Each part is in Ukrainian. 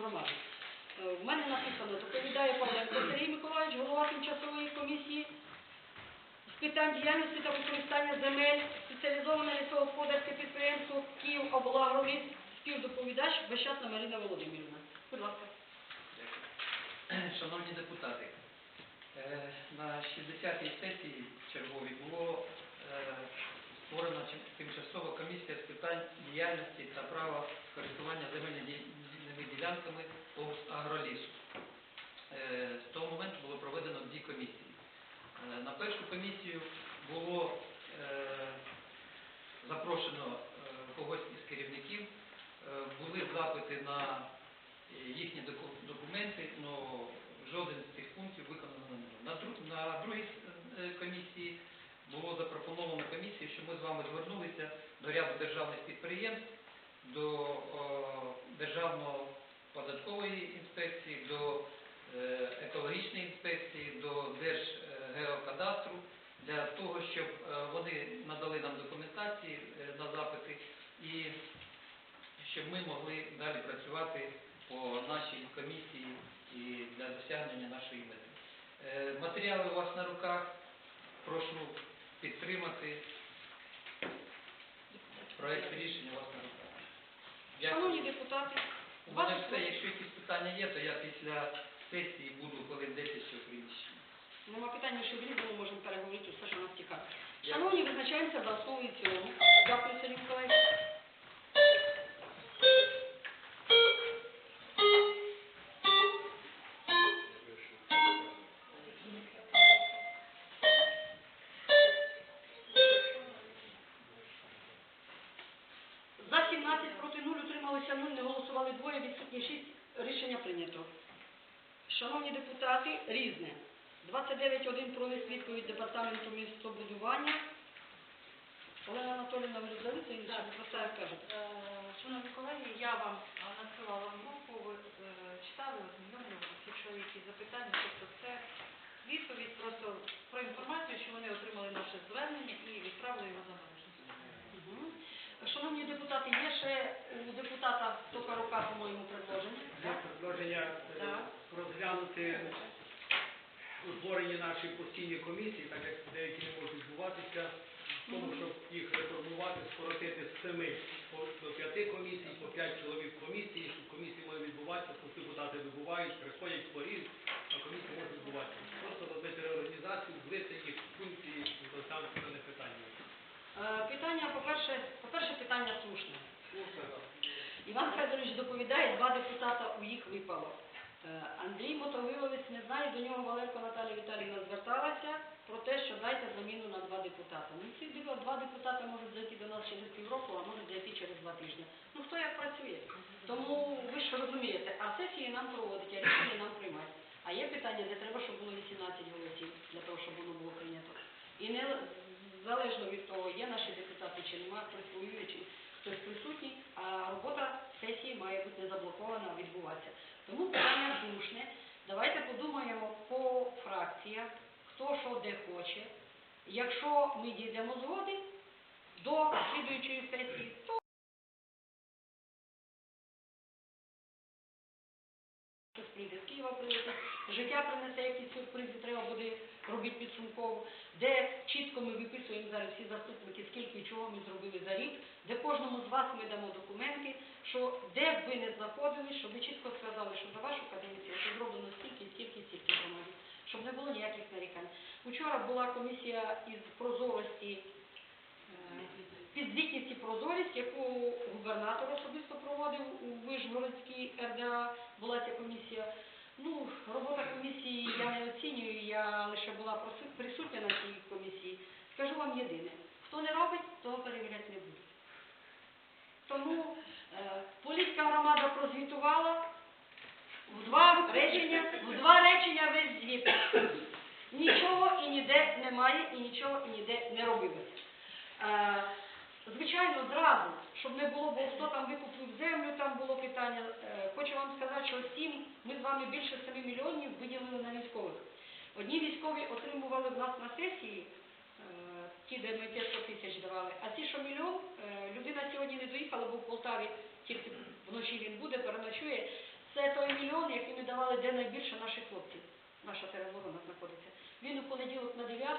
громади. Е, В мене написано, доповідає Павленко Сергій Миколаївич, голова тимчасової комісії з питань діяльності та використання земель, спеціалізоване лісогосподарське підприємство Київ облагроліс, співдоповідач Вещатна Марина Володимирівна. Будь ласка. Шановні депутати, е, на 60-й сесії черговій було е, створена тимчасова комісія з питань діяльності та права користування земельними ділянками по агролісу. Е, З того моменту було проведено дві комісії. Е, На першу комісію було е, запрошено когось із керівників, були запити на їхні документи, але жоден з цих пунктів виконано не було. На, другій комісії було запропоновано комісії, що ми з вами звернулися до ряду державних підприємств, до Державної податкової інспекції, до е, екологічної інспекції, до Держгеокадастру для того, щоб е, вони надали нам документації е, на запити і щоб ми могли далі працювати по нашій комісії і для досягнення нашої мети. Е, Матеріали у вас на руках. Прошу підтримати. Проект рішення вас на руках. Шановні депутати, У мене все. Якщо якісь питання є, то я після сесії буду хвилин 10 ще в приміщенні. нема питання, що в різному можемо переговорити все, що нас цікавить. Шановні, визначаємося за основу і цілому. Дякую, Сергій Миколаївич. Відсутні 6. Рішення прийнято. Шановні депутати, різне. 29.1 про лист відповідь Департаменту містобудування. Олена Анатолійовна, інше? Ви просто кажете. Е, Шановні колеги, я вам надсилала групу, ви е, читали, ознайомлювалися, якщо є якісь запитання, тобто це відповідь просто про інформацію, що вони отримали наше звернення і відправили його за належністю. Шановні депутати, є ще у депутата Токарука, по-моєму, предложення. Є предложення е, Так. розглянути утворення нашої постійної комісії, так як деякі не можуть відбуватися, в тому, щоб їх реформувати, скоротити з семи до п'яти комісій, по п'ять чоловік в комісії, щоб комісії могли відбуватися, тому депутати вибувають, приходять хворі, а комісії можуть відбуватися. Просто робити реорганізацію, злити їх функції, там це питання. Е, Питання, по-перше, по-перше, питання слушне. Іван Федорович доповідає, два депутата у їх випало. Е, Андрій Мотовиловець не знає, до нього Валерко Наталія Віталіївна зверталася про те, що дайте заміну на два депутата. Ну, ці два депутати можуть зайти до нас через півроку, а можуть зайти через два тижні. Ну хто як працює? Тому ви ж розумієте, а сесії нам проводять, а рішення нам приймати. А є питання, де треба, щоб було 18 голосів для того, щоб воно було прийнято. І не залежно від того, є наші депутати чи немає, хтось воює, чи хтось присутній, а робота сесії має бути не заблокована, відбуватися. Тому питання слушне. Давайте подумаємо по фракціях, хто що де хоче. Якщо ми дійдемо згоди до слідуючої сесії, то прийде з Києва прилетить, життя принесе якісь сюрпризи, треба буде робити підсумково, де чітко ми виписуємо зараз всі заступники, скільки чого ми зробили за рік, де кожному з вас ми дамо документи, що де б ви не знаходились, щоб ви чітко сказали, що за вашу каденцію зроблено стільки, стільки, стільки громаді, щоб не було ніяких нарікань. Учора була комісія із прозорості е, підзвітність і прозорість, яку губернатор особисто проводив у Вишгородській РДА, була ця комісія. Ну, робота комісії я не оцінюю, я лише була присутня на цій комісії. Скажу вам єдине, хто не робить, того перевіряти не буде. Тому е, Поліська громада прозвітувала в два речення, в два речення весь звіт. Нічого і ніде немає, і нічого і ніде не робилося. Е, Звичайно, зразу, щоб не було, бо хто там викупив землю, там було питання. Е, Хочу вам сказати, що сім, ми з вами більше 7 мільйонів виділили на військових. Одні військові отримували в нас на сесії, е, ті, де ми 500 тисяч давали, а ті, що мільйон, е, людина сьогодні не доїхала, бо в Полтаві тільки вночі він буде, переночує. Це той мільйон, який ми давали, де найбільше наших хлопців. Наша тероборона знаходиться. Він у понеділок на 9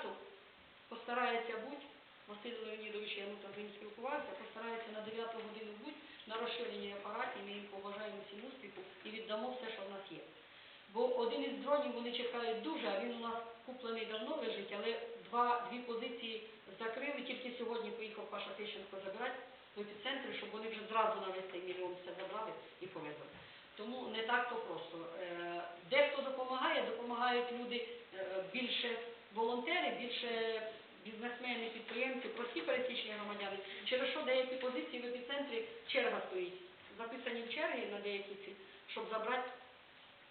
постарається бути, Василь Леонідович, я там з ним спілкувався, постарається на 9 годину бути на розширенні апаратів, ми їм побажаємо всім успіху і віддамо все, що в нас є. Бо один із дронів вони чекають дуже, а він у нас куплений давно лежить, але два, дві позиції закрили. Тільки сьогодні поїхав Паша Тищенко забирати в епіцентрі, щоб вони вже зразу на весь цей мільйон все забрали і повезли. Тому не так то просто. Е, Дехто допомагає, допомагають люди е, більше волонтери, більше бізнесмени, підприємці, прості пересічні громадяни. Через що деякі позиції в епіцентрі черга стоїть. Записані в черги на деякі ці, щоб забрати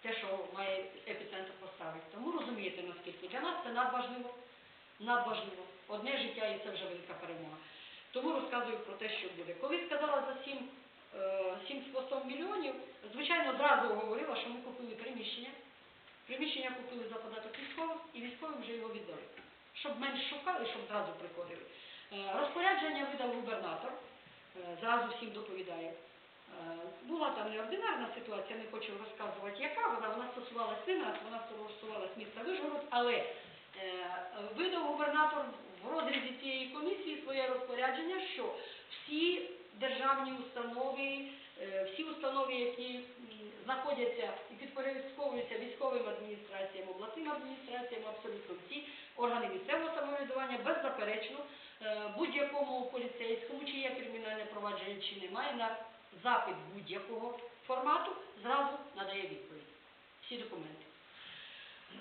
те, що має епіцентр поставити. Тому розумієте наскільки. Для нас це надважливо. Надважливо. Одне життя і це вже велика перемога. Тому розказую про те, що буде. Коли сказала за 7, е, 7 з хвостом мільйонів, звичайно, одразу говорила, що ми купили приміщення. Приміщення купили за податок військових і військовим вже його віддали. Щоб менш шукали, щоб зразу приходили. Е, Розпорядження видав губернатор, е, зразу всім доповідає. Е, Була там неординарна ситуація, не хочу розказувати, яка вона, вона стосувалась не нас, вона стосувалась міста Вишгород, але видав губернатор в розрізі цієї комісії своє розпорядження, що всі державні установи, всі установи, які знаходяться і підпорядковуються військовим адміністраціям, обласним адміністраціям, абсолютно всі органи місцевого самоврядування, беззаперечно, е, будь-якому поліцейському, чи є кримінальне провадження, чи немає, на запит будь-якого формату зразу надає відповідь. Всі документи.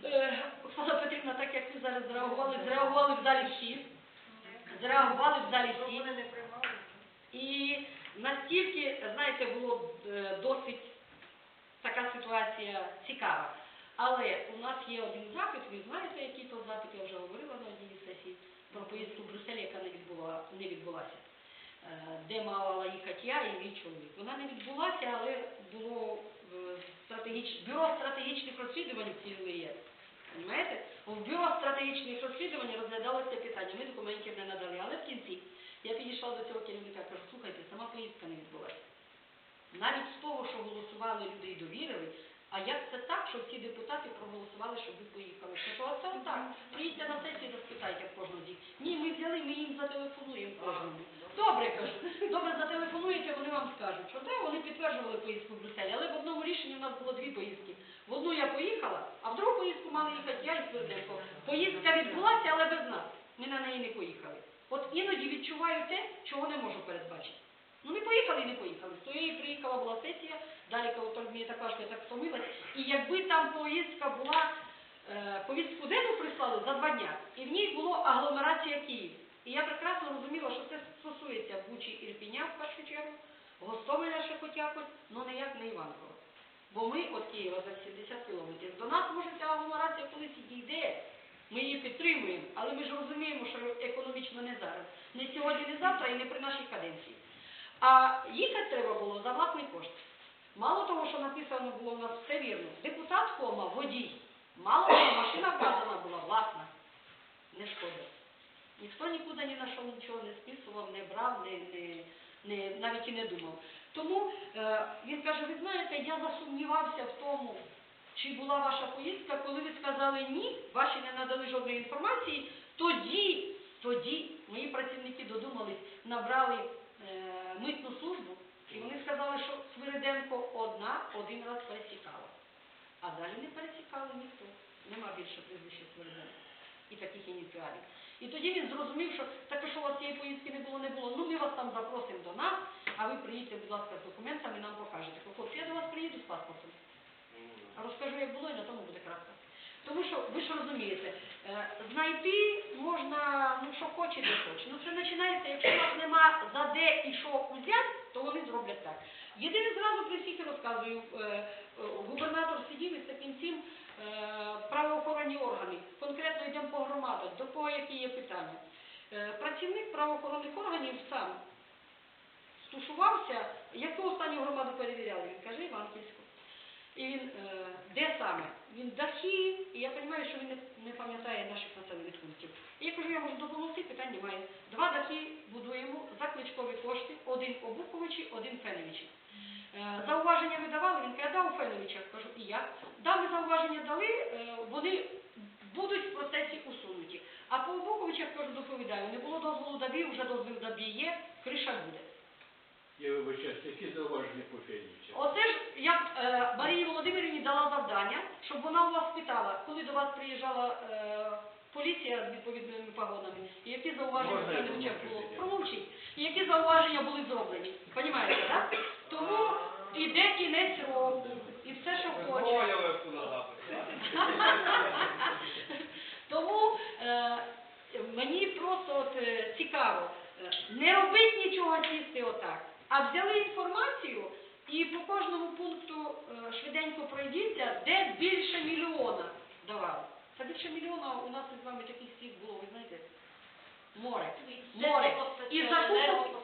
Е, Оксана Петрівна, так як ви зараз зреагували, зреагували в залі всі. Зреагували в залі всі. І настільки, знаєте, було е, досить така ситуація цікава. Але у нас є один запит, ви знаєте, який то запит, я вже говорила на одній із сесій про поїздку в Брюссель, яка не, відбула, не відбулася. Е, Де мала їхати я і мій чоловік. Вона не відбулася, але було е, стратегіч... бюро стратегічних розслідувань вцілили є. Понимаєте? В бюро стратегічних розслідувань розглядалося питання, ми документів не надали, але в кінці я підійшла до цього керівника, кажу, слухайте, сама поїздка не відбулася. Навіть з того, що голосували люди і довірили, а як це так, що всі депутати проголосували, щоб ви поїхали? Кажу, а це отак. Приїдьте на сесію, розпитайте кожного з них. Ні, ми взяли, ми їм зателефонуємо кожному. Добре, кажу. Добре, зателефонуєте, вони вам скажуть, що так, вони підтверджували поїздку в Брюссель, але в одному рішенні в нас було дві поїздки. В одну я поїхала, а в другу поїздку мали їхати я і Сверденко. Поїздка відбулася, але без нас. Ми на неї не поїхали. От іноді відчуваю те, чого не можу передбачити. Ну не поїхали і не поїхали. З тієї приїхала була сесія, далі коли мені така, я так якби там поїздка була, е, повістку денну прислали за два дня, і в ній було агломерація Київ. І я прекрасно розуміла, що це стосується Бучі Ірпіня в першу чергу, Гостомеля ще хоч якось, але ніяк не Іванкова. Бо ми від Києва за 70 кілометрів. До нас може ця агломерація колись дійде. Ми її підтримуємо, але ми ж розуміємо, що економічно не зараз. Не сьогодні, не завтра і не при нашій каденції. А їхати треба було за власний кошт. Мало того, що написано було в нас все вірно. Депутат кома, водій. Мало того, машина вказана була власна. Не шкода. Ніхто нікуди ні на що нічого не списував, не брав, не, не, не, навіть і не думав. Тому е, він каже, ви знаєте, я засумнівався в тому, чи була ваша поїздка, коли ви сказали ні, ваші не надали жодної інформації, тоді, тоді мої працівники додумались, набрали е, митну службу, і вони сказали, що Свириденко одна один раз пересікала. А далі не пересікали ніхто. Нема більше прізвища Свириденко і таких ініціалів. І тоді він зрозумів, що так що у вас цієї поїздки не було, не було. Ну ми вас там запросимо до нас, а ви приїдьте, будь ласка, з документами, нам покажете. Хлопці, я до вас приїду з паспортом. Розкажу, як було, і на тому буде крапка. Тому що ви ж розумієте, е, знайти можна, ну що хоче, де хоче. Ну це починається, якщо у вас нема за де і що взяти, то вони зроблять так. Єдине зразу при всіх розказую, е, е, губернатор сидів із таким цим е, правоохоронні органи. Конкретно йдемо по громадах, до кого які є питання. Працівник правоохоронних органів сам стушувався, яку останню громаду перевіряли. Він каже, Іванківську. І він, де саме? Він дахи, і я розумію, що він не, пам'ятає наших населених пунктів. І я кажу, я можу допомогти, питань немає. Два дахи будуємо за кличкові кошти, один Обуховичі, один Феневичі. Е, зауваження видавали, він каже, да, у Феновича, кажу, і я. Да, ми зауваження дали, е, вони будуть в процесі усунуті. А по Обоковичах, кажу, доповідаю, не було дозволу ДАБІ, вже дозвіл ДАБІ є, криша буде. Я вибачаюсь, які зауваження по Феніча? Оце ж я е, Марії Володимирівні дала завдання, щоб вона у вас спитала, коли до вас приїжджала е, поліція з відповідними погонами, і які зауваження Можна я Федоровича було. Промовчіть. І які зауваження були зроблені. Понімаєте, так? Тому іде кінець року, і все, що хоче. Тому е, мені просто от, е, цікаво, е, не робить нічого сісти отак, а взяли інформацію і по кожному пункту е, швиденько пройдіться, де більше мільйона давали. Та більше мільйона у нас із вами таких всіх було, ви знаєте, море. Море. І закупок,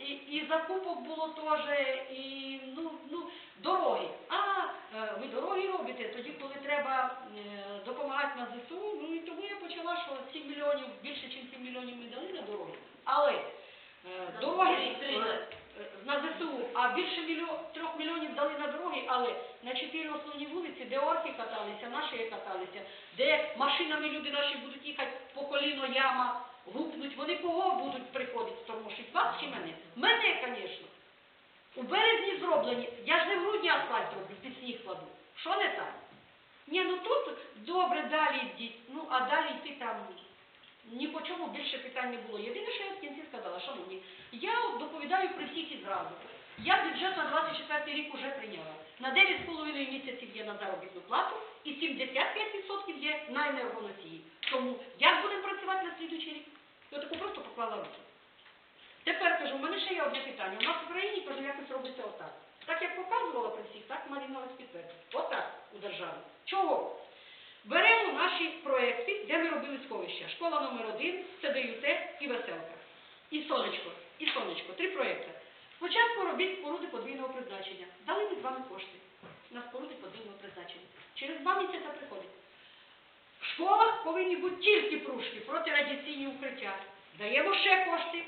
і, і закупок було теж, і ну, ну, дороги. А, е, ви дороги робите тоді, коли треба е, допомагати на ЗСУ. Ну і тому я почала, що 7 мільйонів, більше, ніж 7 мільйонів ми дали на дороги. Але дороги на ЗСУ, а більше мільйон, 3 мільйонів дали на дороги, але на чотири основні вулиці, де орки каталися, наші каталися, де машинами люди наші будуть їхати по коліно яма, гупнуть, вони кого будуть приходити тормошити? Вас чи мене? Мене, звісно. У березні зроблені, я ж не в грудні асфальт роблю, під сніг кладу. Що не так? Ні, ну тут добре, далі йдіть. Ну, а далі йти там ні по чому більше питань не було. Єдине, що я в кінці сказала, шановні, я доповідаю при всіх і зразу. Я бюджет на 24 рік уже прийняла. На 9,5 місяців є на заробітну плату і 75% є на енергоносії. Тому як будемо працювати на слідуючий рік? Я таку просто поклала руки. Тепер кажу, у мене ще є одне питання. У нас в Україні кажу, якось робиться отак. Так як показувала при всіх, так Маріна ось підтвердить. Отак у державі. Чого? Наші проекти, де ми робили сховища. Школа номер 1 ЦДЮТ і Веселка. І сонечко. І сонечко. Три проекти. Спочатку робіть споруди подвійного призначення. Дали ми з вами кошти на споруди подвійного призначення. Через два місяці приходить. В школах повинні бути тільки пружки, протирадіаційні укриття. Даємо ще кошти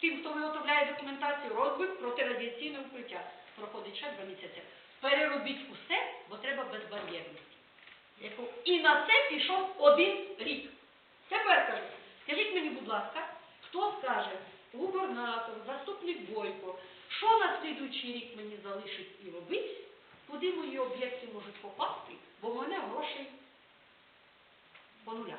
тим, хто виготовляє документацію, розбив протирадіаційне укриття. Проходить ще два місяці. Переробіть усе, бо треба безбар'єрність. Яку- І на це пішов один рік. Тепер кажу, скажіть мені, будь ласка, хто скаже, губернатор, заступник Бойко, що на слідуючий рік мені залишить і робить, куди мої об'єкти можуть попасти, бо в мене грошей по нулях.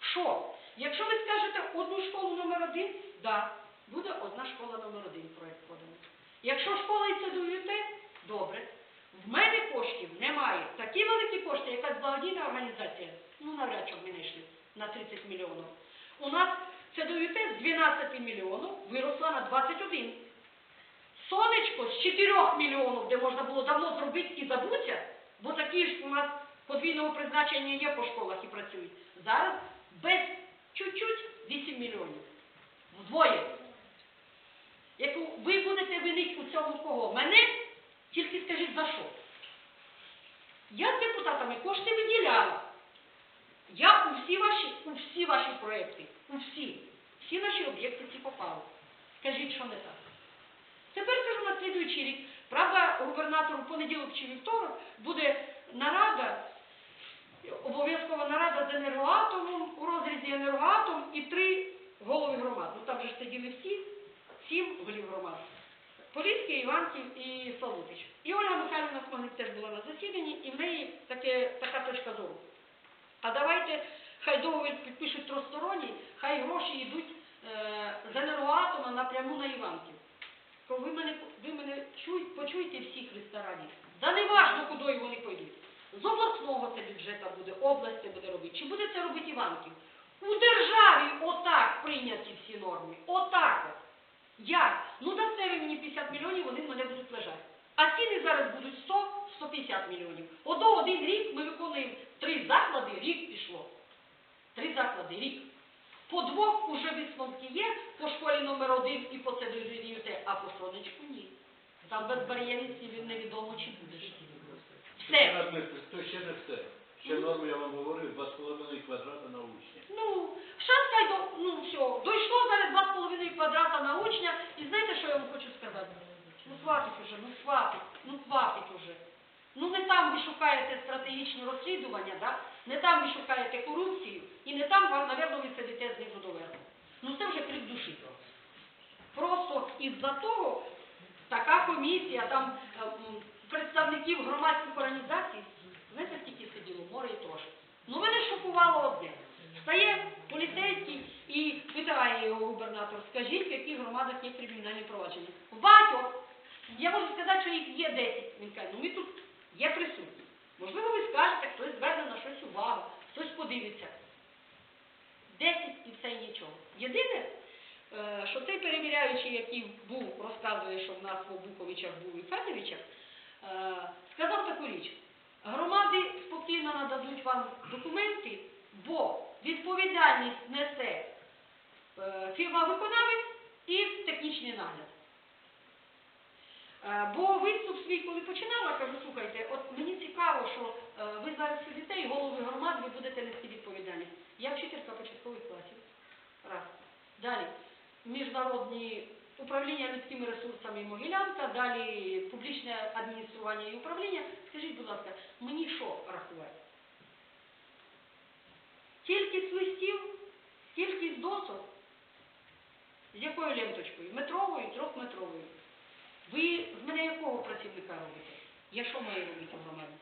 Що? Якщо ви скажете одну школу номер один, да, буде одна школа номер один проєкт поданий. Якщо школа і це добре. В мене коштів немає. Такі великі кошти, якась благодійна організація, ну навряд чи ми знайшли на 30 мільйонів. У нас це ДУЮТ з 12 мільйонів виросла на 21. Сонечко з 4 мільйонів, де можна було давно зробити і забуться, бо такі ж у нас подвійного призначення є по школах і працюють. Зараз без чуть-чуть 8 мільйонів. Вдвоє. Яку ви будете винити у цьому кого? Мене? Скажіть за що? Я з депутатами кошти виділяла. Я у всі ваші, у всі ваші проекти, у всі, всі наші об'єкти ці попали. Скажіть, що не так. Тепер кажу на слідуючий рік. Правда, губернатор у понеділок чи вівторок буде нарада, обов'язкова нарада з енергоатомом, у розрізі енергоатом і три голови громад. Ну там же ж сиділи всі, сім голів громад. Поліський, Іванків і Славутич. І Ольга Михайлівна Смагник теж була на засіданні, і в неї таке, така точка зору. А давайте, хай договір підпишуть тросторонній, хай гроші йдуть е, з енергоатома напряму на Іванків. То ви мене, ви мене чуй, почуйте всіх ресторанів. Да не важно, куди вони пойдуть. З обласного це бюджету буде, область це буде робити. Чи буде це робити Іванків? У державі отак прийняті всі норми. Отак от. Як? Ну дасте ви мені 50 мільйонів, вони в мене будуть лежати. А ціни зараз будуть 100-150 мільйонів. Ото один рік ми виконуємо три заклади, рік пішло. Три заклади, рік. По двох уже висновки є, по школі номер один і по ЦДЮТ, а по сонечку ні. Там безбар'єрність і невідомо чи буде. Все. Ще не все. Ще норму я вам говорив, 2,5 квадрата на учня. Ну, шанска до, ну все, дійшло зараз 2,5 квадрата на учня, і знаєте, що я вам хочу сказати? Ну хватить уже, ну хватить, ну хватить уже. Ну не там ви шукаєте стратегічні розслідування, да? не там ви шукаєте корупцію, і не там, вам, напевно, ви сидите знизу до. Ну це вже крик душі. Просто із-за того така комісія, там е, представників громадських організацій, і трошки. Ну мене шокувало одне. Стає поліцейський і питає його губернатор, скажіть, в яких громадах є кримінальні провадження. Багатьох. Я можу сказати, що їх є 10. Він каже, ну ми тут є присутні. Можливо, ви скажете, хтось зверне на щось увагу, хтось подивиться. 10 і все і нічого. Єдине, що цей перевіряючий, який був, розказує, що в нас в Обуховичах був і Федовичах, е, сказав таку річ. Громади спокійно нададуть вам документи, бо відповідальність несе е, фірма-виконавець і технічний нагляд. Е, Бо виступ свій, коли починала, кажу, слухайте, от мені цікаво, що е, ви зараз сидите і голови громад, ви будете нести відповідальність. Я вчителька початкових класів. Раз. Далі. Міжнародні управління людськими ресурсами Могилянка, далі публічне адміністрування і управління. Скажіть, будь ласка, мені що рахувати? Кількість листів, кількість досок, з якою ленточкою? Метровою, трьохметровою. Ви з мене якого працівника робите? Я що маю робити в громаді?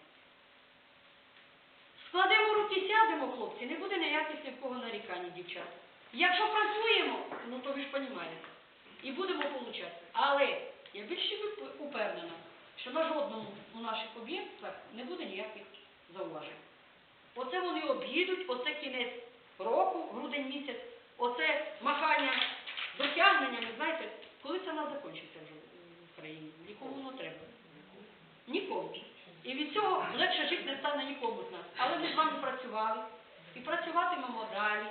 Складемо руки, сядемо, хлопці, не буде ніяких ні в кого нарікань, дівчат. Якщо працюємо, ну то ви ж розумієте. І будемо получати. Але я більше упевнена, що на жодному у наших об'єктах не буде ніяких зауважень. Оце вони об'їдуть, оце кінець року, грудень місяць, оце махання досягненнями, знаєте, коли це нас закінчиться вже в Україні? Нікому воно треба. Нікому. І від цього легше жити не стане нікому з нас. Але ми з вами працювали і працюватимемо далі.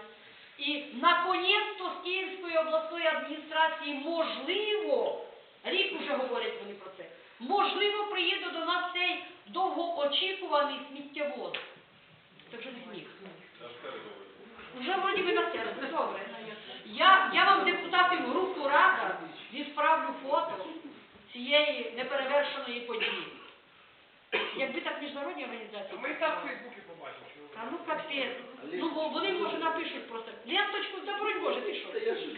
І наконець-то з Київської обласної адміністрації можливо, рік уже говорять вони про це, можливо, приїде до нас цей довгоочікуваний сміттєвоз. Це вже не сміх. Уже вроді би на серце, добре. Я, я вам в групу рада відправлю фото цієї неперевершеної події. Якби так міжнародні організації. Ми і так в Фейсбуці побачимо, А ну капець. Ну бо вони може напишуть просто. Ленточку, да бродь Боже, ти що?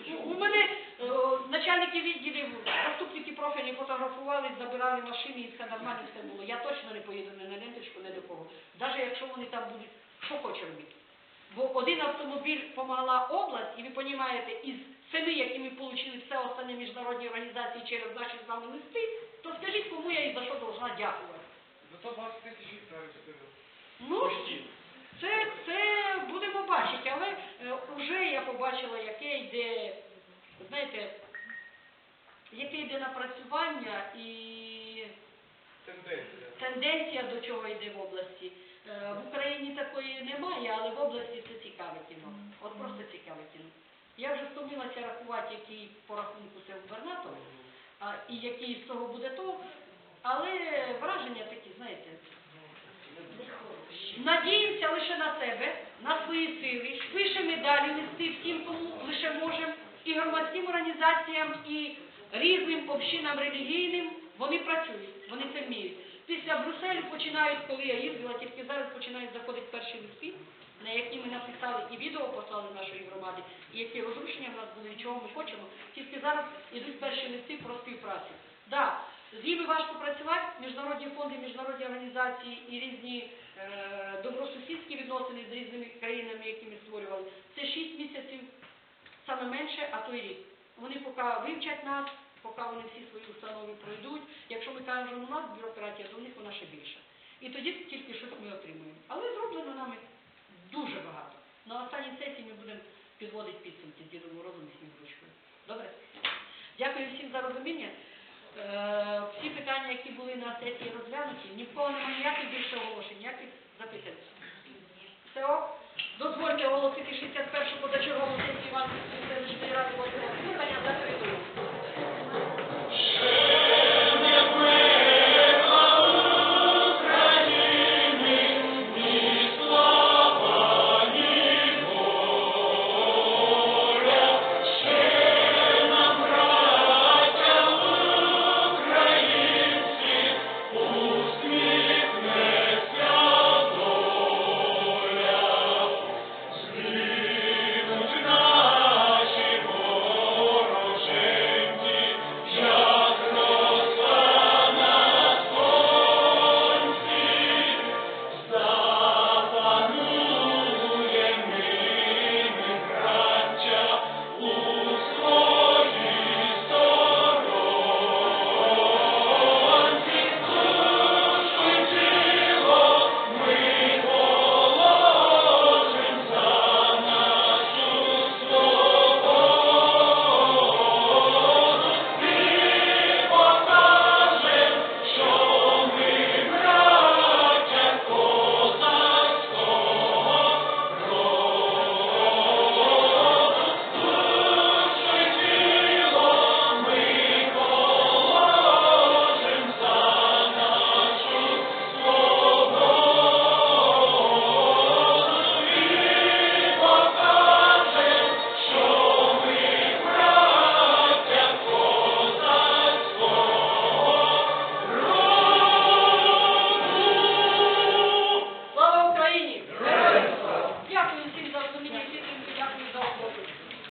Ну, У мене е, начальники відділів, заступники профільні фотографували, забирали машини і все нормально все було. Я точно не поїду ні на ленточку, ні до кого. Навіть якщо вони там будуть, що хоче робити. Бо один автомобіль помогла область, і ви розумієте, із семи, які ми отримали все останні міжнародні організації через наші з вами листи, то скажіть, кому я і за що должна дякувати. За 120 тисяч гектарів. Ну, це, це будемо бачити, але е, вже я побачила, яке йде, знаєте, яке йде напрацювання і Тенденція. тенденція до чого йде в області. Е, В Україні такої немає, але в області це цікаве кіно. От просто цікаве кіно. Я вже втомилася рахувати, який по рахунку це губернатор, і який з цього буде то, але враження такі, знаєте. Надіємося лише на себе, на свої сили, пишемо далі листи всім, кому лише можемо, і громадським організаціям, і різним общинам релігійним. Вони працюють, вони це вміють. Після Брюсселю починають, коли я їздила, тільки зараз починають заходити перші листи, на які ми написали і відео послали нашої громади, і які розрушення в нас були, і чого ми хочемо. Тільки зараз йдуть перші листи про співпрацю. Да, з важко працювати, міжнародні фонди, міжнародні організації і різні е, добросусідські відносини з різними країнами, які ми створювали. Це 6 місяців, саме менше, а то й рік. Вони поки вивчать нас, поки вони всі свої установи пройдуть. Якщо ми кажемо, у нас бюрократія, то у них вона ще більша. І тоді тільки щось ми отримуємо. Але зроблено нами дуже багато. На останній сесії ми будемо підводити підсумки з Дідом Морозом і Снігурочкою. Добре? Дякую всім за розуміння. Е, всі питання, які були на сесії розглянуті, ні в кого немає ніяких більше оголошень, ніяких запитань. Все? Дозвольте оголосити 61-му позачергову сесію Іванської селищної ради 8 слухання